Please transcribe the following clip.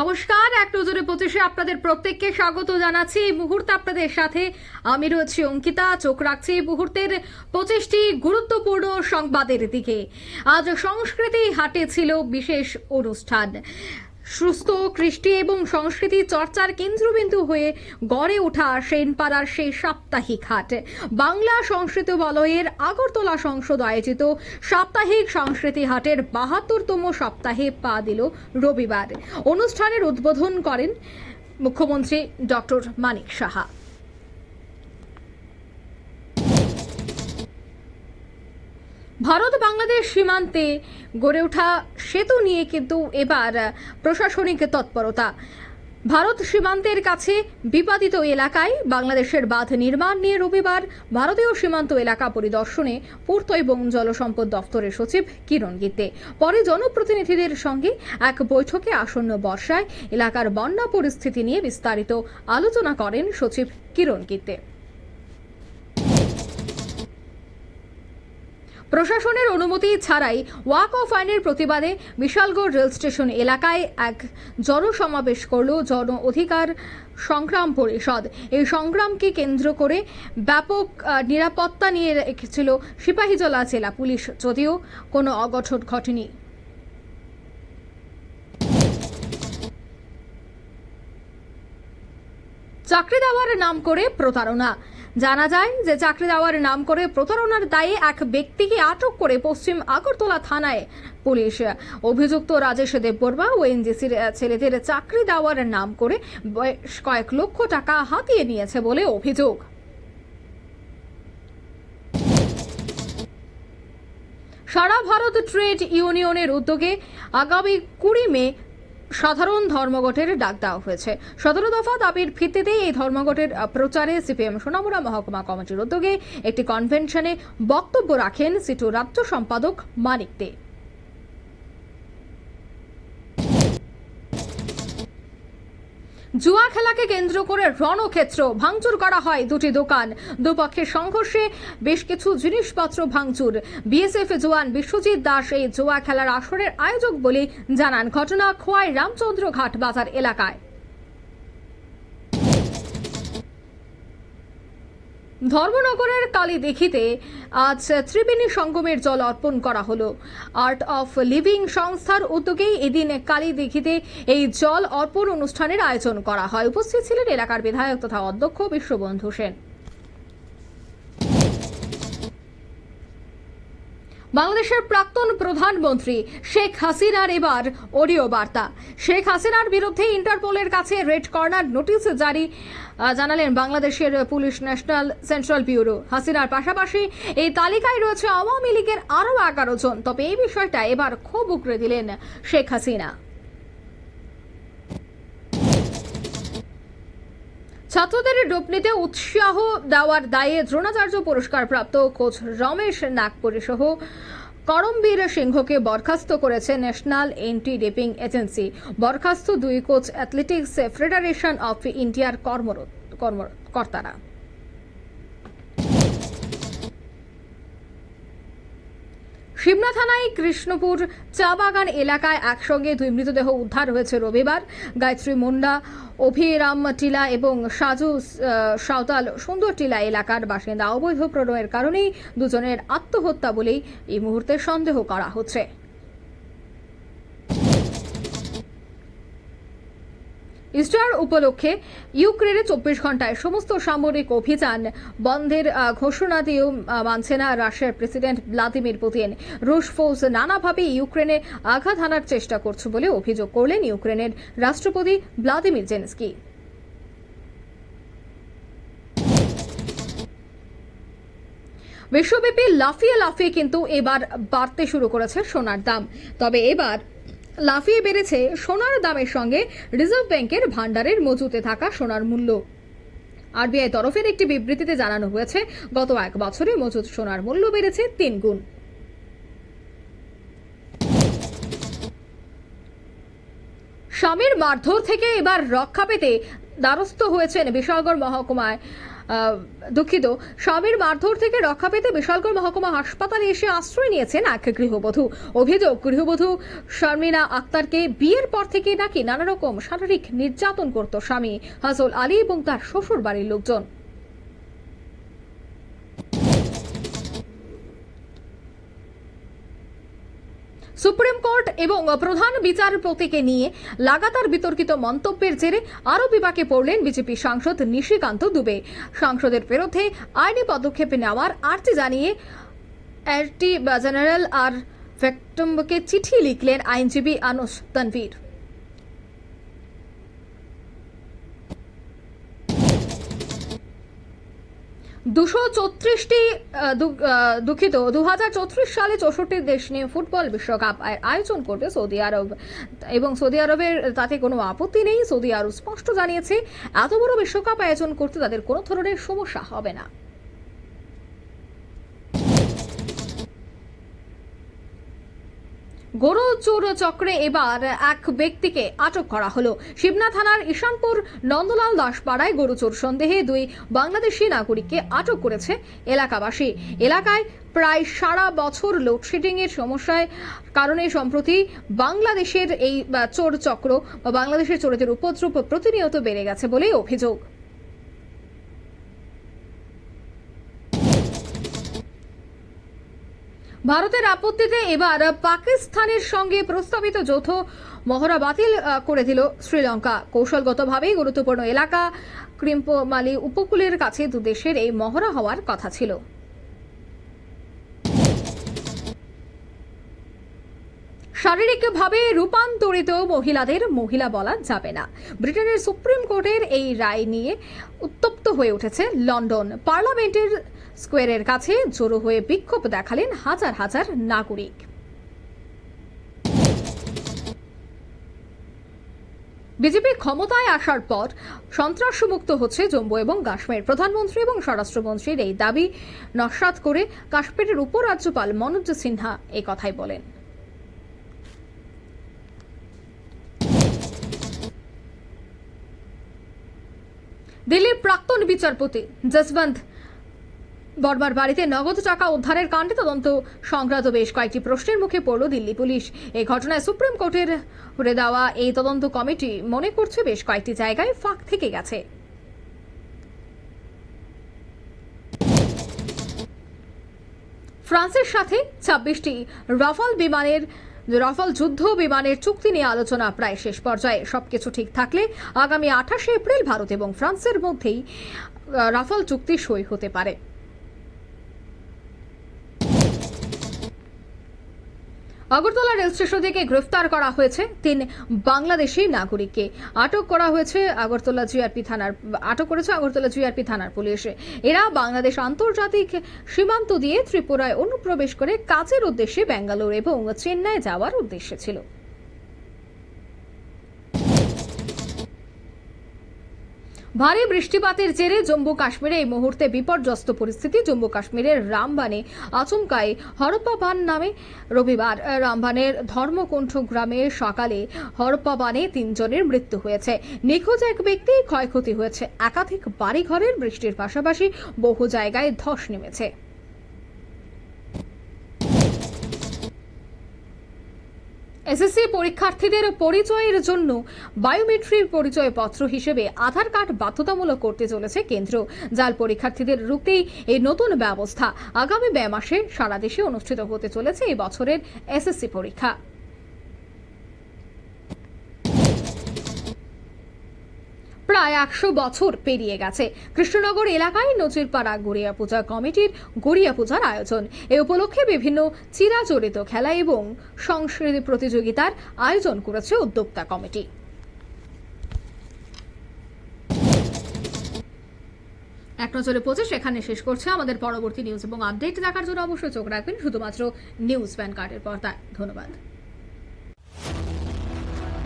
নমস্কার, এক নজরে পঁচিশে আপনাদের প্রত্যেককে স্বাগত জানাচ্ছি। এই মুহূর্তে আপনাদের সাথে আমি রয়েছি অঙ্কিতা, চোখ রাখছি এই মুহূর্তের পঁচিশটি গুরুত্বপূর্ণ সংবাদের দিকে। আজ সংস্কৃতি হাটে ছিল বিশেষ অনুষ্ঠান। সুস্থ কৃষ্টি এবং সংস্কৃতি চর্চার কেন্দ্রবিন্দু হয়ে গড়ে ওঠা সেনপাড়ার সেই সাপ্তাহিক হাট। বাংলা সংস্কৃত বলয়ের আগরতলা সংসদ আয়োজিত সাপ্তাহিক সংস্কৃতি হাটের বাহাত্তরতম সপ্তাহে পা দিল রবিবার। অনুষ্ঠানের উদ্বোধন করেন মুখ্যমন্ত্রী ডক্টর মানিক সাহা। ভারত বাংলাদেশ সীমান্তে গড়ে ওঠা সেতু নিয়ে কিন্তু এবার প্রশাসনিক তৎপরতা। ভারত সীমান্তের কাছে বিবাদিত এলাকায় বাংলাদেশের বাঁধ নির্মাণ নিয়ে রবিবার ভারতীয় সীমান্ত এলাকা পরিদর্শনে পূর্ত এবং জলসম্পদ দপ্তরের সচিব কিরণ গীতে। পরে জনপ্রতিনিধিদের সঙ্গে এক বৈঠকে আসন্ন বর্ষায় এলাকার বন্যা পরিস্থিতি নিয়ে বিস্তারিত আলোচনা করেন সচিব কিরণ গীতে। প্রশাসনের অনুমতি ছাড়াই ওয়াক অফ আইনের প্রতিবাদে বিশালগড় রেল স্টেশন এলাকায় এক জনসমাবেশ করল জন অধিকার সংগ্রাম পরিষদ। এই সংগ্রামকে কেন্দ্র করে ব্যাপক নিরাপত্তা নিয়ে রেখেছিল সিপাহীজলা জেলা পুলিশ, যদিও কোনো অঘটন ঘটেনি। চাকরি দেওয়ার নাম করে প্রতারণা। জানা যায় যে চাকরি দেওয়ার নাম করে প্রতারণার দায়ে এক ব্যক্তিকে আটক করে পশ্চিম আগরতলা থানায় পুলিশ। অভিযুক্ত রাজেশ দেববর্মা ও এনজিসির ছেলেদের চাকরি দেওয়ার নাম করে বেশ কয়েক লক্ষ টাকা হাতিয়ে নিয়েছে বলে অভিযোগ। সারা ভারত ট্রেড ইউনিয়নের উদ্যোগে আগামী কুড়ি মে সাধারণ ধর্মঘটের ডাক দেওয়া হয়েছে। সতেরো দফা দাবির ভিত্তিতে এই ধর্মঘটের প্রচারে সিপিএম সোনামুড়া মহকুমা কমিটির উদ্যোগে একটি কনভেনশনে বক্তব্য রাখেন সিটু রাজ্য সম্পাদক মানিক দে। জুয়া খেলাকে কেন্দ্র করে রণক্ষেত্র ভাঙচুর করা হয় দুটি দোকান। দুপক্ষের সংঘর্ষে বেশ কিছু জিনিসপত্র ভাঙচুর। বিএসএফ জওয়ান বিশ্বজিৎ দাস এই জুয়া খেলার আসরের আয়োজক বলে জানান। ঘটনা খোয়াই রামচন্দ্র ঘাট বাজার এলাকায়। ধর্মনগরের কালী দেখিতে আজ ত্রিবেণী সঙ্গমের জল অর্পণ করা হলো। আর্ট অফ লিভিং সংস্থার উদ্যোগেই এদিন কালী দেখিতে এই জল অর্পণ অনুষ্ঠানের আয়োজন করা হয়। উপস্থিত ছিলেন এলাকার বিধায়ক তথা অধ্যক্ষ বিশ্ববন্ধু সেন। বাংলাদেশের প্রাক্তন প্রধানমন্ত্রী শেখ হাসিনার এবার অডিও বার্তা। শেখ হাসিনার বিরুদ্ধে ইন্টারপোলের কাছে রেড কর্নার নোটিশ জারি জানালেন বাংলাদেশের পুলিশ ন্যাশনাল সেন্ট্রাল ব্যুরো। হাসিনার পাশাপাশি এই তালিকায় রয়েছে আওয়ামী লীগের আরও এগারো জন। তবে এই বিষয়টা এবার খুব উগড়ে দিলেন শেখ হাসিনা। ছাত্রদের ডোপ নিতে উৎসাহ দেওয়ার দায়ে দ্রোণাচার্য পুরস্কার প্রাপ্ত কোচ রমেশ নাগপুরি সহ করমবীর সিংহকে বরখাস্ত করেছে ন্যাশনাল এন্টি ডেপিং এজেন্সি। বরখাস্ত দুই কোচ অ্যাথলেটিক্স ফেডারেশন অফ ইন্ডিয়ার কর্মরত কর্ম- সিমনা থানায় কৃষ্ণপুর চা বাগান এলাকায় একসঙ্গে দুই মৃতদেহ উদ্ধার হয়েছে রবিবার। গায়ত্রী মুন্ডা, অভিরাম টিলা এবং সাজু সাঁওতাল সুন্দর টিলা এলাকার বাসিন্দা অবৈধ প্রণয়ের কারণেই দুজনের আত্মহত্যা বলেই এই মুহূর্তে সন্দেহ করা হচ্ছে। ইস্টার উপলক্ষে ইউক্রেনে চব্বিশ ঘন্টায় সমস্ত সামরিক অভিযান বন্ধের ঘোষণা দিয়েও মানছে না রাশিয়ার প্রেসিডেন্ট ভ্লাদিমির পুতিন। রুশ ফৌজ নানাভাবে ইউক্রেনে আঘাত হানার চেষ্টা করছে বলে অভিযোগ করলেন ইউক্রেনের রাষ্ট্রপতি ভ্লাদিমির জেনস্কি। বিশ্বব্যাপী লাফিয়ে লাফিয়ে কিন্তু এবার বাড়তে শুরু করেছে সোনার দাম। তবে এবার লাফিয়ে বেড়েছে সোনার দামের সঙ্গে রিজার্ভ ব্যাংকের ভান্ডারের মজুতে থাকা সোনার মূল্য। আরবিআই তরফের একটি বিবৃতিতে জানানো হয়েছে, গত এক বছরে মজুত সোনার মূল্য বেড়েছে তিন গুণ। স্বামীর মারধর থেকে এবার রক্ষা পেতে দ্বারস্থ হয়েছেন বিশালগড় মহকুমায় দুঃখিত। স্বামীর মারধর থেকে রক্ষা পেতে বিশালগড় মহকুমা হাসপাতালে এসে আশ্রয় নিয়েছেন এক গৃহবধূ। অভিযোগ, গৃহবধূ শর্মিনা আক্তারকে বিয়ের পর থেকে নাকি নানা রকম শারীরিক নির্যাতন করত স্বামী, হাজল আলী এবং তার শ্বশুর বাড়ির লোকজন। কোর্ট এবং প্রধান বিচারপতিকে নিয়ে লাগাতার বিতর্কিত মন্তব্যের জেরে আরও বিপাকে পড়লেন বিজেপি সাংসদ নিশিকান্ত দুবে। সাংসদের বিরুদ্ধে আইনি পদক্ষেপ নেওয়ার আর্জি জানিয়ে অ্যাটর্নি জেনারেল আর ভেক্টম্বকে চিঠি লিখলেন আইনজীবী আনুস তানভীর। দুশো চৌত্রিশটি দুঃখিত দু হাজার চৌত্রিশ সালে চৌষট্টি দেশ নিয়ে ফুটবল বিশ্বকাপ আয়োজন করবে সৌদি আরব। এবং সৌদি আরবের তাতে কোনো আপত্তি নেই। সৌদি আরব স্পষ্ট জানিয়েছে, এত বড় বিশ্বকাপ আয়োজন করতে তাদের কোনো ধরনের সমস্যা হবে না। গরু চোর চক্রে এবার এক ব্যক্তিকে আটক করা হলো। শিবনা থানার ঈশানপুর নন্দলাল দাসপাড়ায় গরু চোর সন্দেহে দুই বাংলাদেশি নাগরিককে আটক করেছে এলাকাবাসী। এলাকায় প্রায় সারা বছর লোডশেডিং এর সমস্যায় কারণে সম্প্রতি বাংলাদেশের এই চোর চক্র বা বাংলাদেশের চোরদের উপদ্রব প্রতিনিয়ত বেড়ে গেছে বলেই অভিযোগ। ভারতের আপত্তিতে এবার পাকিস্তানের সঙ্গে প্রস্তাবিত যৌথ মহড়া বাতিল করে দিল শ্রীলঙ্কা। কৌশলগতভাবেই গুরুত্বপূর্ণ এলাকা ক্রিম্পমালি উপকূলের কাছে দুদেশের এই মহড়া হওয়ার কথা ছিল। শারীরিকভাবে রূপান্তরিত মহিলাদের মহিলা বলা যাবে না। ব্রিটেনের সুপ্রিম কোর্টের এই রায় নিয়ে উত্তপ্ত হয়ে উঠেছে লন্ডন। পার্লামেন্টের স্কোয়ারের কাছে জড়ো হয়ে বিক্ষোভ দেখালেন হাজার হাজার নাগরিক। বিজেপি ক্ষমতায় আসার পর সন্ত্রাসমুক্ত হচ্ছে জম্মু এবং কাশ্মীর। প্রধানমন্ত্রী এবং স্বরাষ্ট্রমন্ত্রীর এই দাবি নস্বাত করে কাশ্মীরের উপরাজ্যপাল মনোজ সিনহা কথাই বলেন দিল্লির প্রাক্তন বিচারপতি যশবন্ত বর্মার বাড়িতে নগদ টাকা উদ্ধারের কাণ্ডে তদন্ত সংক্রান্ত বেশ কয়েকটি প্রশ্নের মুখে পড়ল দিল্লি পুলিশ। এই ঘটনায় সুপ্রিম কোর্টের করে দেওয়া এই তদন্ত কমিটি মনে করছে বেশ কয়েকটি জায়গায় ফাঁক থেকে গেছে। ফ্রান্সের সাথে ছাব্বিশটি রাফাল বিমানের রাফাল যুদ্ধ বিমানের চুক্তি নিয়ে আলোচনা প্রায় শেষ পর্যায়ে। সবকিছু ঠিক থাকলে আগামী আঠাশে এপ্রিল ভারত এবং ফ্রান্সের মধ্যেই রাফাল চুক্তি সই হতে পারে। আগরতলা রেল স্টেশন থেকে গ্রেফতার করা হয়েছে তিন বাংলাদেশি নাগরিককে। আটক করা হয়েছে আগরতলা জিআরপি থানার আটক করেছে আগরতলা জিআরপি থানার পুলিশে। এরা বাংলাদেশ আন্তর্জাতিক সীমান্ত দিয়ে ত্রিপুরায় অনুপ্রবেশ করে কাজের উদ্দেশ্যে ব্যাঙ্গালোর এবং চেন্নাই যাওয়ার উদ্দেশ্যে ছিল। ভারী বৃষ্টিপাতের জেরে জম্মু কাশ্মীরে এই মুহূর্তে বিপর্যস্ত পরিস্থিতি। জম্মু কাশ্মীরের রামবানে আচমকায় হরপ্পাবান নামে রবিবার। রামবানের ধর্মকণ্ঠ গ্রামে সকালে হরপ্পাবানে তিনজনের মৃত্যু হয়েছে। নিখোঁজ এক ব্যক্তি ক্ষয়ক্ষতি হয়েছে। একাধিক বাড়িঘরের বৃষ্টির পাশাপাশি বহু জায়গায় ধস নেমেছে। এসএসসি পরীক্ষার্থীদের পরিচয়ের জন্য বায়োমেট্রিক পরিচয়পত্র হিসেবে আধার কার্ড বাধ্যতামূলক করতে চলেছে কেন্দ্র, যার পরীক্ষার্থীদের রুখতেই এই নতুন ব্যবস্থা আগামী বে মাসে সারা দেশে অনুষ্ঠিত হতে চলেছে এই বছরের এসএসসি পরীক্ষা। প্রায় একশো বছর পেরিয়ে গেছে। কৃষ্ণনগর এলাকায় নজিরপাড়া গড়িয়া পূজা কমিটির গড়িয়া পূজার আয়োজন। এ উপলক্ষে বিভিন্ন চিরাচরিত খেলা এবং সংস্কৃতি প্রতিযোগিতার আয়োজন করেছে উদ্যোক্তা কমিটি। এক নজরে পৌঁছে সেখানে শেষ করছে আমাদের পরবর্তী নিউজ এবং আপডেট দেখার জন্য অবশ্যই চোখ রাখবেন শুধুমাত্র নিউজ প্যান কার্ডের পর্দায়। ধন্যবাদ।